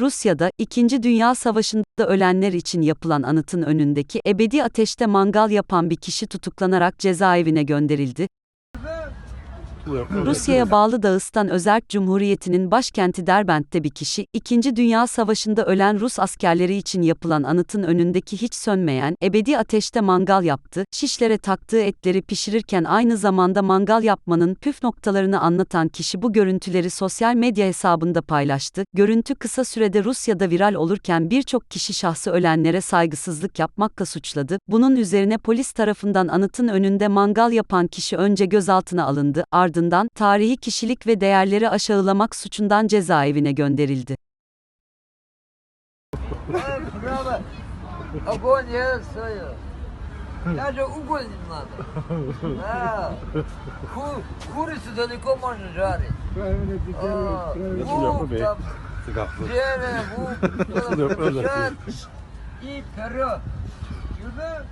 Rusya'da, İkinci Dünya Savaşı'nda ölenler için yapılan anıtın önündeki ebedi ateşte mangal yapan bir kişi tutuklanarak cezaevine gönderildi. Rusya'ya bağlı Dağıstan Özerk Cumhuriyeti'nin başkenti Derbent'te bir kişi, İkinci Dünya Savaşı'nda ölen Rus askerleri için yapılan anıtın önündeki hiç sönmeyen, ebedi ateşte mangal yaptı, şişlere taktığı etleri pişirirken aynı zamanda mangal yapmanın püf noktalarını anlatan kişi bu görüntüleri sosyal medya hesabında paylaştı. Görüntü kısa sürede Rusya'da viral olurken birçok kişi şahsı ölenlere saygısızlık yapmakla suçladı. Bunun üzerine polis tarafından anıtın önünde mangal yapan kişi önce gözaltına alındı, ardından tarihi kişilik ve değerleri aşağılamak suçundan cezaevine gönderildi. Эх, право, огонь я стою. Даже уголь не надо. Да. Ку- курицу далеко можно жарить. А, лук там, зелень, лук, печать и вперед. Сюда.